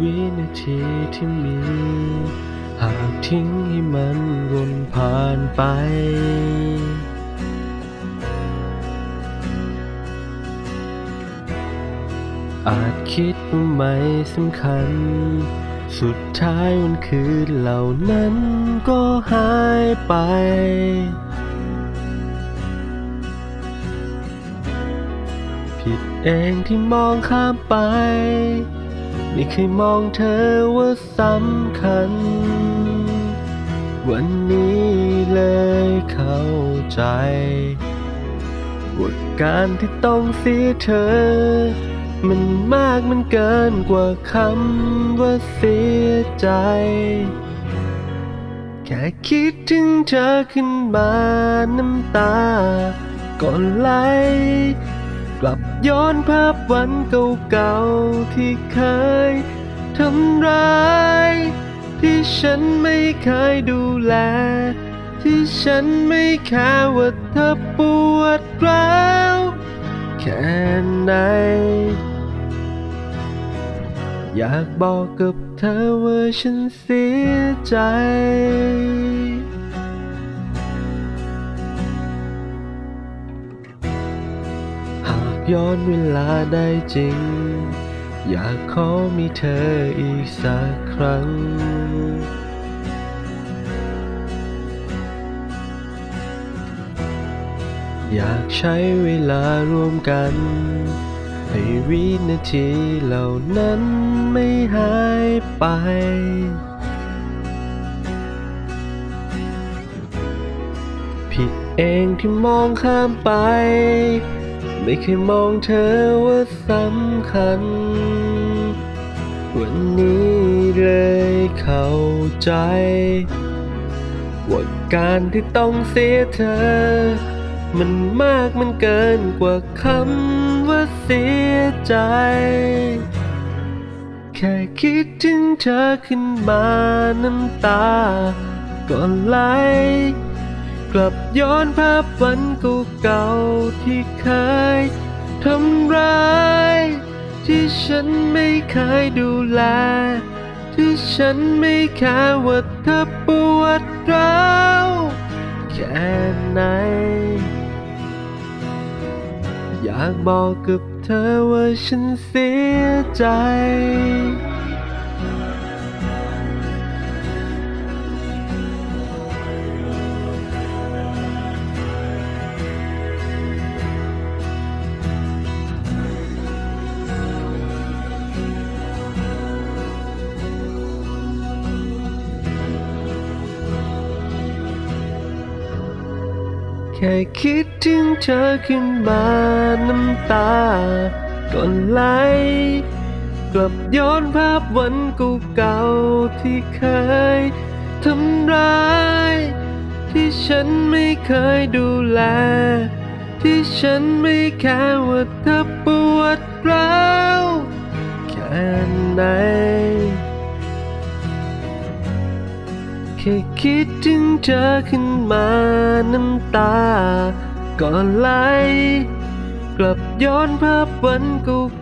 วินาทีที่มี หากทิ้งให้มันวนผ่านไป อาจคิดว่าไม่สำคัญ สุดท้ายวันคืนเหล่านั้นก็หายไปผิดเองที่มองข้ามไป ไม่เคยมองเธอว่าสำคัญ วันนี้เลยเข้าใจว่าการที่ต้องเสียเธอ มันมากมันเกินกว่าคำว่าเสียใจ แค่คิดถึงเธอขึ้นมาน้ำตาก่อนไหล กลับย้อนภาพวันเก่าๆที่เคยทำร้าย ที่ฉันไม่เคยดูแล ที่ฉันไม่แค่ว่าเธอปวดร้าวแค่ไหน อยากบอกกับเธอว่าฉันเสียใจ ย้อนเวลาได้จริง อยากขอมีเธออีกสักครั้ง อยากใช้เวลาร่วมกัน ให้วินาทีเหล่านั้นไม่หายไปผิดเองที่มองข้ามไป ไม่เคยมองเธอว่าสำคัญ วันนี้เลยเข้าใจว่าการที่ต้องเสียเธอ มันมากมันเกินกว่าคำว่าเสียใจ แค่คิดถึงเธอขึ้นมาน้ำตาก็ไหล กลับย้อนภาพวันเก่าๆที่เคยทำร้าย ที่ฉันไม่เคยดูแล ที่ฉันไม่แค่ว่าเธอปวดร้าวแค่ไหน อยากบอกกับเธอว่าฉันเสียใจ แค่คิดถึงเธอขึ้นมาน้ำตาก่อนไหล กลับย้อนภาพวันเก่าๆที่เคยทำร้าย ที่ฉันไม่เคยดูแล ที่ฉันไม่แค่ว่าเธอปวดร้าวแค่ไหน แค่คิดถึงเธอขึ้นมาน้ำตา ก็ไหล กลับย้อนภาพวัน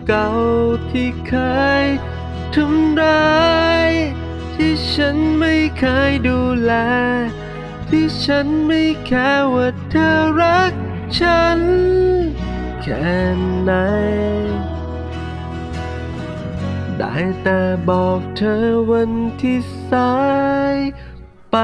เก่าๆที่เคยทำร้าย ที่ฉันไม่เคยดูแล ที่ฉันไม่แค่ว่าเธอรักฉัน แค่ไหนได้แต่บอกเธอวันที่สาย ไป